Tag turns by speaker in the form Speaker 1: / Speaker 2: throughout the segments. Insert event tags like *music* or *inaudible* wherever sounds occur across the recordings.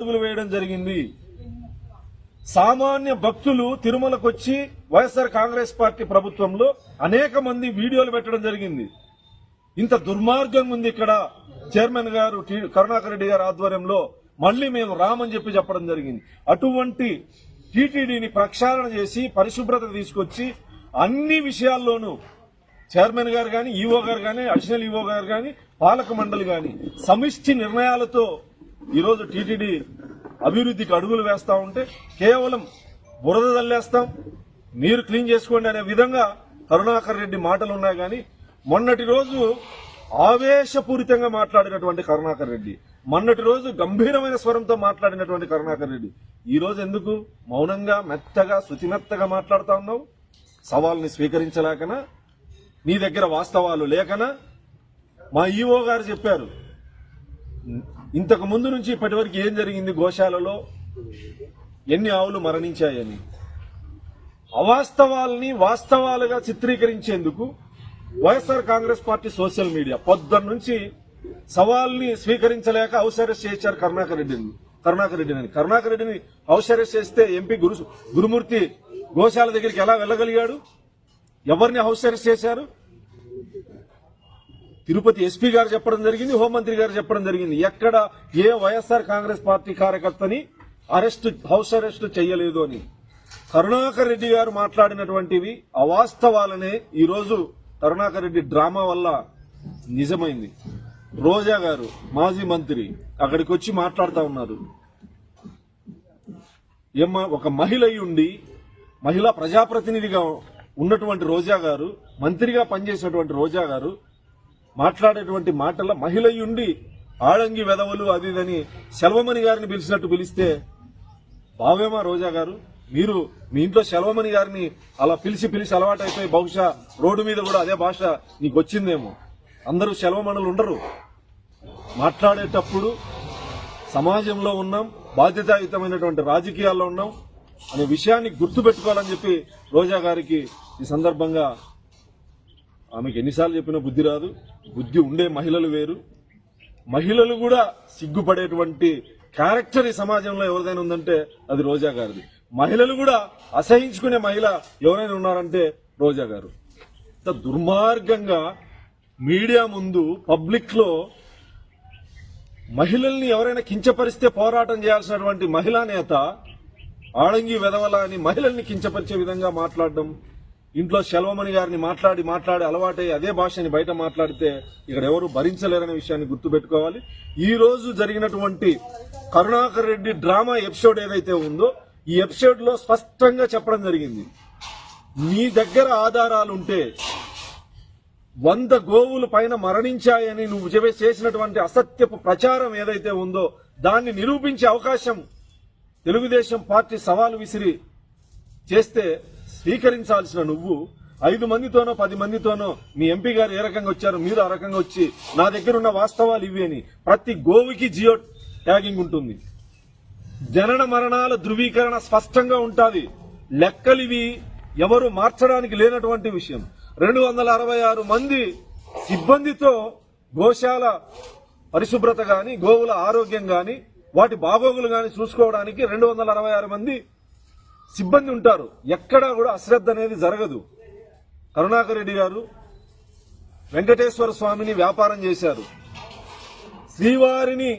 Speaker 1: అడుగులు వేయడం జరిగింది. సామాన్య భక్తులు తిరుమలకు వచ్చి వైఎస్ఆర్ కాంగ్రెస్ పార్టీ ప్రభుత్వంలో అనేక మంది వీడియోలు పెట్టడం జరిగింది. ఇంత దుర్మార్గం ఉంది ఇక్కడ. చైర్మన్ గారు కరుణాకర్ రెడ్డి గారి ఆధ్వర్యంలో మళ్ళీ మేము రామని చెప్పి చెప్పడం జరిగింది. అటువంటి టీటీడీని ప్రక్షాళన చేసి పరిశుభ్రత తీసుకొచ్చి అన్ని విషయాల్లోనూ చైర్మన్ గారు కానీ ఈఓ గారు కానీ అడిషనల్ ఈఓ గారు కానీ పాలక మండలి కానీ సమిష్టి నిర్ణయాలతో ఈరోజు టీటీడీ అభివృద్ధికి అడుగులు వేస్తా ఉంటే కేవలం బురద తల్లేస్తాం మీరు క్లీన్ చేసుకోండి అనే విధంగా కరుణాకర్ రెడ్డి మాటలు ఉన్నాయి కానీ మొన్నటి రోజు ఆవేశపూరితంగా మాట్లాడినటువంటి కరుణాకర్ రెడ్డి మొన్నటి రోజు గంభీరమైన స్వరంతో మాట్లాడినటువంటి కరుణాకర్ రెడ్డి. ఈ రోజు ఎందుకు? మౌనంగా మెత్తగా శుచిమెత్తగా మాట్లాడుతా ఉన్నావు? సవాల్ని స్వీకరించలేకనా? నీ దగ్గర వాస్తవాలు లేకనా? మా ఈఓ గారు చెప్పారు ఇంతకు ముందు నుంచి ఇప్పటివరకు ఏం జరిగింది గోశాలలో? ఎన్ని ఆవులు మరణించాయని. అవాస్తవాల్ని వాస్తవాలుగా చిత్రీకరించేందుకు YSR Congress party social media పొద్దున్న నుంచి సవాల్ని స్వీకరించలేక అవసరస్ చేశారు కరుణాకర్ రెడ్డిని కరుణాకర్ రెడ్డిని కరుణాకర్ రెడ్డిని అవసరస్ చేస్తే ఎంపీ గురు గురుమూర్తి గోశాల దగ్గరికి ఎలా వెళ్ళగలిగాడు? ఎవరిని హౌస్ చేశారు? తిరుపతి ఎస్పీ గారు చెప్పడం జరిగింది హోంమంత్రి గారు చెప్పడం జరిగింది. ఎక్కడ ఏ వైఎస్ఆర్ కాంగ్రెస్ పార్టీ కార్యకర్తని అరెస్ట్ హౌస్ అరెస్ట్ చేయలేదు అని. కరుణాకర్ రెడ్డి గారు మాట్లాడినటువంటివి అవాస్తవాలనే ఈరోజు కరుణాకర్ రెడ్డి డ్రామా వల్ల నిజమైంది. రోజా గారు మాజీ మంత్రి అక్కడికి వచ్చి మాట్లాడుతూ ఉన్నారు. ఒక మహిళ అయి ఉండి మహిళా ప్రజాప్రతినిధిగా ఉన్నటువంటి రోజా గారు మంత్రిగా పనిచేసినటువంటి రోజా గారు మాట్లాడేటువంటి మాటల మహిళయుండి ఉండి ఆడంగి వెదవలు అది సెల్వమణి గారిని పిలిచినట్టు పిలిస్తే బావేమా రోజా గారు మీరు మీ ఇంట్లో సెల్వమణి గారిని అలా పిలిచి పిలిచి అలవాటైపోయి బహుశా రోడ్డు మీద కూడా అదే భాష నీకు వచ్చిందేమో అందరూ సెల్వమణులు ఉండరు. మాట్లాడేటప్పుడు సమాజంలో ఉన్నాం బాధ్యతాయుతమైనటువంటి రాజకీయాల్లో ఉన్నాం అనే విషయాన్ని గుర్తుపెట్టుకోవాలని చెప్పి రోజా గారికి ఈ సందర్భంగా ఆమెకి ఎన్నిసార్లు చెప్పినా బుద్ధి రాదు. బుద్ధి ఉండే మహిళలు వేరు. మహిళలు కూడా సిగ్గుపడేటువంటి క్యారెక్టర్ ఈ సమాజంలో ఎవరిదైనా ఉందంటే అది రోజా గారిది. మహిళలు కూడా అసహించుకునే మహిళ ఎవరైనా ఉన్నారంటే రోజా గారు. ఇంత దుర్మార్గంగా మీడియా ముందు పబ్లిక్లో మహిళల్ని ఎవరైనా కించపరిస్తే పోరాటం చేయాల్సినటువంటి మహిళా నేత ఆడంగి వెదవల అని మహిళల్ని కించపరిచే విధంగా మాట్లాడడం ఇంట్లో సెల్వమణి గారిని మాట్లాడి మాట్లాడి అలవాటై అదే భాషని బయట మాట్లాడితే ఇక్కడ ఎవరు భరించలేరనే విషయాన్ని గుర్తుపెట్టుకోవాలి. ఈ రోజు జరిగినటువంటి కరుణాకర్ రెడ్డి డ్రామా ఎపిసోడ్ ఏదైతే ఉందో ఈ ఎపిసోడ్లో స్పష్టంగా చెప్పడం జరిగింది. మీ దగ్గర ఆధారాలు ఉంటే వంద గోవులు పైన మరణించాయని నువ్వు చేసినటువంటి అసత్యపు ప్రచారం ఏదైతే ఉందో దాన్ని నిరూపించే అవకాశం తెలుగుదేశం పార్టీ సవాలు విసిరి చేస్తే స్వీకరించాల్సిన నువ్వు ఐదు మందితోనో పది మందితోనో మీ ఎంపీ గారు ఏ రకంగా వచ్చారు మీరు ఆ రకంగా వచ్చి నా దగ్గర ఉన్న వాస్తవాలు ఇవి అని ప్రతి గోవుకి జియో ట్యాగింగ్ ఉంటుంది. జనన మరణాల ధృవీకరణ స్పష్టంగా ఉంటుంది. లెక్కలివి ఎవరు మార్చడానికి లేనటువంటి విషయం. రెండు వందల అరవై ఆరు మంది సిబ్బందితో గోశాల పరిశుభ్రత కానీ గోవుల ఆరోగ్యం కానీ వాటి బాగోగులు కానీ చూసుకోవడానికి రెండు వందల అరవై ఆరు మంది సిబ్బంది ఉంటారు. ఎక్కడా కూడా అశ్రద్ధ అనేది జరగదు. కరుణాకర్ రెడ్డి గారు వెంకటేశ్వర స్వామిని వ్యాపారం చేశారు. శ్రీవారిని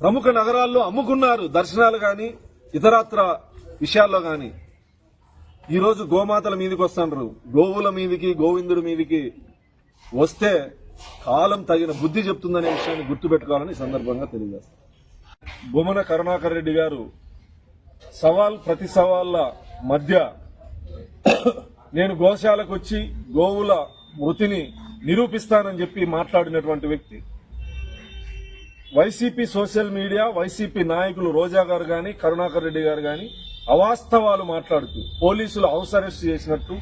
Speaker 1: ప్రముఖ నగరాల్లో అమ్ముకున్నారు. దర్శనాలు కానీ ఇతరత్ర విషయాల్లో కానీ ఈరోజు గోమాతల మీదకి వస్తున్నారు గోవుల మీదకి గోవిందుడి మీదకి వస్తే కాలం తగిన బుద్ధి చెప్తుందనే విషయాన్ని గుర్తుపెట్టుకోవాలని సందర్భంగా తెలియజేస్తారు బొమ్మన కరుణాకర్ రెడ్డి గారు సవాల్ ప్రతి సవాళ్ళ మధ్య నేను గోశాలకు వచ్చి గోవుల మృతిని నిరూపిస్తానని చెప్పి మాట్లాడినటువంటి వ్యక్తి. వైసీపీ సోషల్ మీడియా వైసీపీ నాయకులు రోజా గారు కానీ కరుణాకర్ రెడ్డి గారు కానీ అవాస్తవాలు మాట్లాడుతూ పోలీసులు హౌస్ అరెస్ట్ చేసినట్టు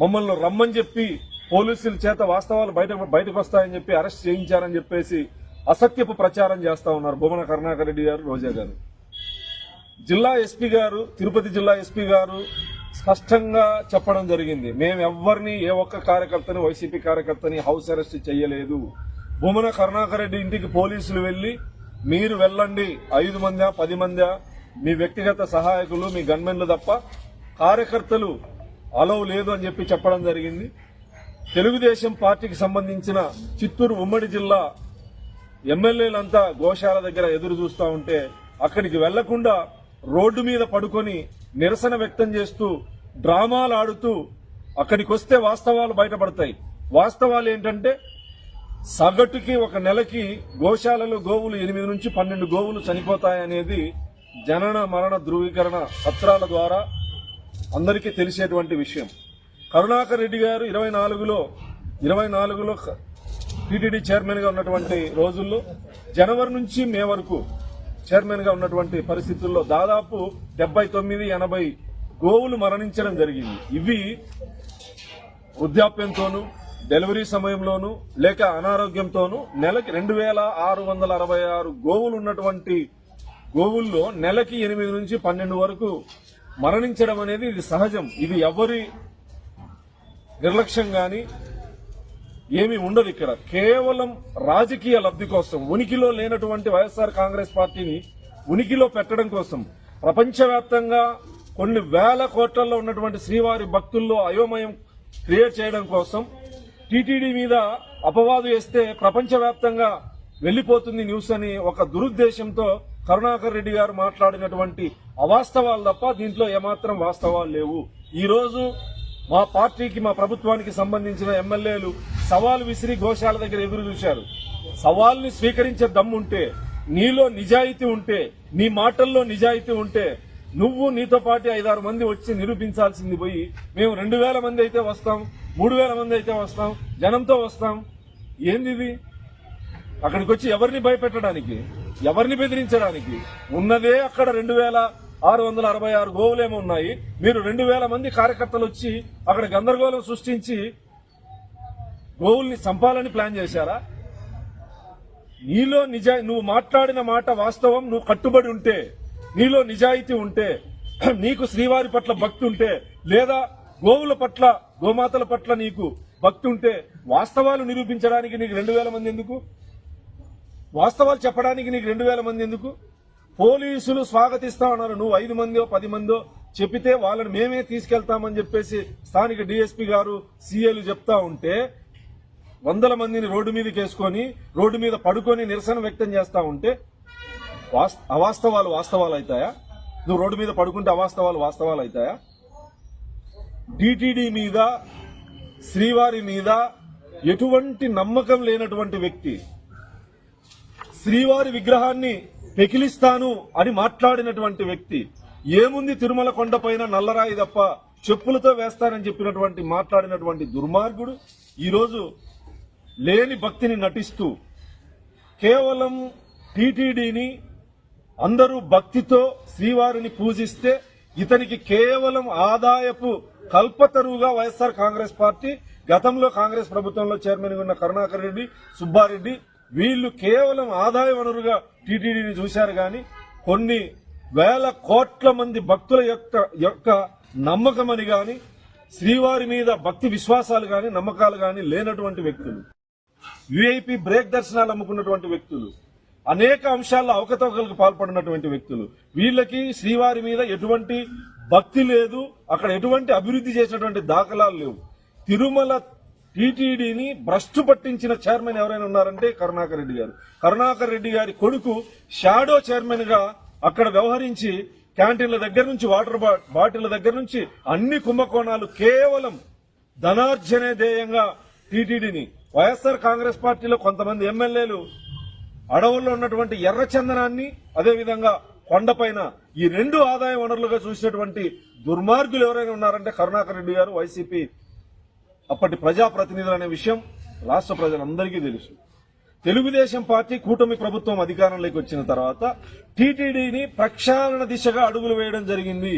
Speaker 1: మమ్మల్ని రమ్మని చెప్పి పోలీసుల చేత వాస్తవాలు బయట బయటకు వస్తాయని చెప్పి అరెస్ట్ చేయించారని చెప్పేసి అసత్యపు ప్రచారం చేస్తా ఉన్నారు బొమ్మన కరుణాకర్ రెడ్డి గారు రోజా గారు. జిల్లా ఎస్పీ గారు తిరుపతి జిల్లా ఎస్పీ గారు స్పష్టంగా చెప్పడం జరిగింది. మేము ఎవ్వరిని ఏ ఒక్క కార్యకర్తని వైసీపీ కార్యకర్తని హౌస్ అరెస్ట్ చేయలేదు భూమన కరుణాకర్ రెడ్డి ఇంటికి పోలీసులు వెళ్ళి మీరు వెళ్ళండి ఐదు మందా పది మందా మీ వ్యక్తిగత సహాయకులు మీ గన్మెన్లు తప్ప కార్యకర్తలు అలవ్ లేదు అని చెప్పి చెప్పడం జరిగింది. తెలుగుదేశం పార్టీకి సంబంధించిన చిత్తూరు ఉమ్మడి జిల్లా ఎమ్మెల్యేలంతా గోశాల దగ్గర ఎదురు చూస్తూ ఉంటే అక్కడికి వెళ్ళకుండా రోడ్డు మీద పడుకొని నిరసన వ్యక్తం చేస్తూ డ్రామాలు ఆడుతూ అక్కడికి వస్తే వాస్తవాలు బయటపడతాయి. వాస్తవాలు ఏంటంటే సగటుకి ఒక నెలకి గోశాలలో గోవులు ఎనిమిది నుంచి పన్నెండు గోవులు చనిపోతాయనేది జనన మరణ ధృవీకరణ పత్రాల ద్వారా అందరికీ తెలిసేటువంటి విషయం. కరుణాకర్ రెడ్డి గారు ఇరవై నాలుగులో ఇరవై నాలుగులో టీటీడీ చైర్మన్గా ఉన్నటువంటి రోజుల్లో జనవరి నుంచి మే వరకు చైర్మన్గా ఉన్నటువంటి పరిస్థితుల్లో దాదాపు డెబ్బై తొమ్మిది ఎనభై గోవులు మరణించడం జరిగింది. ఇవి వృద్ధాప్యంతోనూ డెలివరీ సమయంలోనూ లేక అనారోగ్యంతోనూ నెలకి రెండు వేల ఆరు వందల అరవై ఆరు గోవులు ఉన్నటువంటి గోవుల్లో నెలకి ఎనిమిది నుంచి పన్నెండు వరకు మరణించడం అనేది ఇది సహజం. ఇది ఎవరి నిర్లక్ష్యం కానీ ఏమీ ఉండదు ఇక్కడ. కేవలం రాజకీయ లబ్ధి కోసం ఉనికిలో లేనటువంటి వైఎస్ఆర్ కాంగ్రెస్ పార్టీని ఉనికిలో పెట్టడం కోసం ప్రపంచవ్యాప్తంగా కొన్ని వేల కోట్లలో ఉన్నటువంటి శ్రీవారి భక్తుల్లో అయోమయం క్రియేట్ చేయడం కోసం టీటీడీ మీద అపవాదు వేస్తే ప్రపంచవ్యాప్తంగా వెళ్ళిపోతుంది న్యూస్ అని ఒక దురుద్దేశంతో కరుణాకర్ రెడ్డి గారు మాట్లాడినటువంటి అవాస్తవాలు తప్ప దీంట్లో ఏమాత్రం వాస్తవాలు లేవు. ఈరోజు మా పార్టీకి మా ప్రభుత్వానికి సంబంధించిన ఎమ్మెల్యేలు సవాల్ విసిరి గోశాల దగ్గర ఎదురు చూశారు. సవాల్ని స్వీకరించే దమ్ముంటే నీలో నిజాయితీ ఉంటే నీ మాటల్లో నిజాయితీ ఉంటే నువ్వు నీతో పాటు ఐదారు మంది వచ్చి నిరూపించాల్సింది పోయి మేము రెండు వేల మంది అయితే వస్తాం మూడు వేల మంది అయితే వస్తాం జనంతో వస్తాం. ఏంది ఇది? అక్కడికి వచ్చి ఎవరిని భయపెట్టడానికి ఎవరిని బెదిరించడానికి? ఉన్నదే అక్కడ రెండు వేల ఆరు వందల అరవై ఆరు గోవులేమో ఉన్నాయి. మీరు రెండు వేల మంది కార్యకర్తలు వచ్చి అక్కడ గందరగోళం సృష్టించి గోవుల్ని చంపాలని ప్లాన్ చేశారా? నీలో నిజా నువ్వు మాట్లాడిన మాట వాస్తవం నువ్వు కట్టుబడి ఉంటే నీలో నిజాయితీ ఉంటే *clears throat* నీకు శ్రీవారి పట్ల భక్తి ఉంటే లేదా గోవుల పట్ల గోమాతల పట్ల నీకు భక్తి ఉంటే వాస్తవాలు నిరూపించడానికి నీకు రెండు వేల మంది ఎందుకు? వాస్తవాలు చెప్పడానికి నీకు రెండు వేల మంది ఎందుకు? పోలీసులు స్వాగతిస్తా ఉన్నారు నువ్వు ఐదు మందో పది మందో చెప్పితే వాళ్ళని మేమే తీసుకెళ్తామని చెప్పేసి స్థానిక డిఎస్పీ గారు సీఏలు చెప్తా ఉంటే వందల మందిని రోడ్డు మీదకి వేసుకొని రోడ్డు మీద పడుకొని నిరసన వ్యక్తం చేస్తా ఉంటే అవాస్తవాలు వాస్తవాలు అవుతాయా నువ్వు రోడ్డు మీద పడుకుంటే అవాస్తవాలు వాస్తవాలు అవుతాయా డిటిడి మీద శ్రీవారి మీద ఎటువంటి నమ్మకం లేనటువంటి వ్యక్తి శ్రీవారి విగ్రహాన్ని పెకిలిస్తాను అని మాట్లాడినటువంటి వ్యక్తి ఏముంది తిరుమల కొండపైన నల్లరాయి తప్ప చెప్పులతో వేస్తానని చెప్పినటువంటి మాట్లాడినటువంటి దుర్మార్గుడు? ఈరోజు లేని భక్తిని నటిస్తూ కేవలం టీటీడీని అందరూ భక్తితో శ్రీవారిని పూజిస్తే ఇతనికి కేవలం ఆదాయపు కల్పతరువుగా వైఎస్ఆర్ కాంగ్రెస్ పార్టీ గతంలో కాంగ్రెస్ ప్రభుత్వంలో చైర్మన్ ఉన్న కరుణాకర్ రెడ్డి సుబ్బారెడ్డి వీళ్ళు కేవలం ఆదాయ వనరుగా టీటీడీని చూశారు కానీ కొన్ని వేల కోట్ల మంది భక్తుల యొక్క యొక్క నమ్మకమని గాని శ్రీవారి మీద భక్తి విశ్వాసాలు గాని నమ్మకాలు గాని లేనటువంటి వ్యక్తులు. విఐపి బ్రేక్ దర్శనాలు అమ్ముకున్నటువంటి వ్యక్తులు అనేక అంశాల్లో అవకతవకలకు పాల్పడినటువంటి వ్యక్తులు. వీళ్ళకి శ్రీవారి మీద ఎటువంటి భక్తి లేదు అక్కడ ఎటువంటి అభివృద్ధి చేసినటువంటి దాఖలాలు లేవు. తిరుమల టీటీడీని భ్రష్టు పట్టించిన చైర్మన్ ఎవరైనా ఉన్నారంటే కరుణాకర్ రెడ్డి గారు. కరుణాకర్ రెడ్డి గారి కొడుకు షాడో చైర్మన్గా అక్కడ వ్యవహరించి క్యాంటీన్ల దగ్గర నుంచి వాటర్ బా- బాటిళ్ళ దగ్గర నుంచి అన్ని కుంభకోణాలు కేవలం ధనార్జనే ధ్యేయంగా టీటీడీని వైఎస్ఆర్ కాంగ్రెస్ పార్టీలో కొంతమంది ఎమ్మెల్యేలు అడవుల్లో ఉన్నటువంటి ఎర్ర చందనాన్ని అదేవిధంగా కొండపైన ఈ రెండు ఆదాయ వనరులుగా చూసినటువంటి దుర్మార్గులు ఎవరైనా ఉన్నారంటే కరుణాకర్ రెడ్డి గారు వైసీపీ అప్పటి ప్రజాప్రతినిధులు అనే విషయం రాష్ట్ర ప్రజలందరికీ తెలుసు. తెలుగుదేశం పార్టీ కూటమి ప్రభుత్వం అధికారంలోకి వచ్చిన తర్వాత టీటీడీని ప్రక్షాళన దిశగా అడుగులు వేయడం జరిగింది.